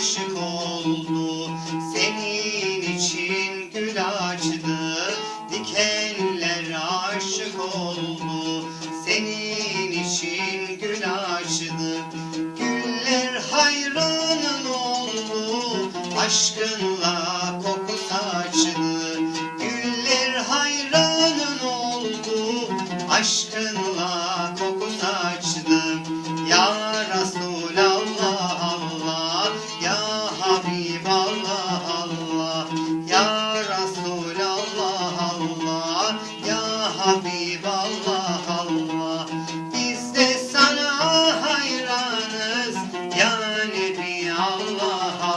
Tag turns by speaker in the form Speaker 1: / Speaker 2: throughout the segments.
Speaker 1: aşık oldu Senin için gül açtı. aşkın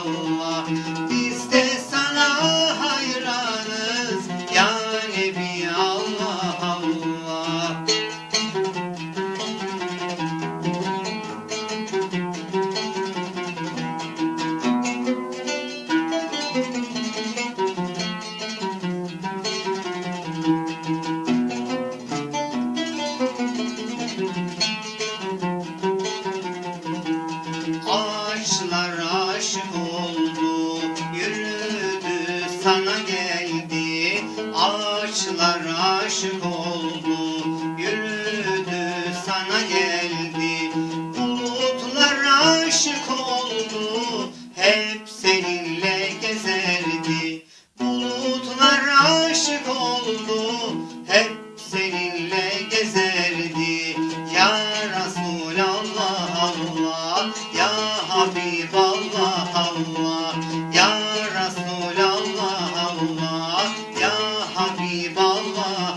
Speaker 1: Allah Saçlar aşık oldu Yürüdü sana geldi. Bulutlar aşık oldu Hep seninle gezerdi. Bulutlar aşık oldu Hep seninle gezerdi. Ya Resulallah Allah. Ya Habiballah Allah. 妈妈。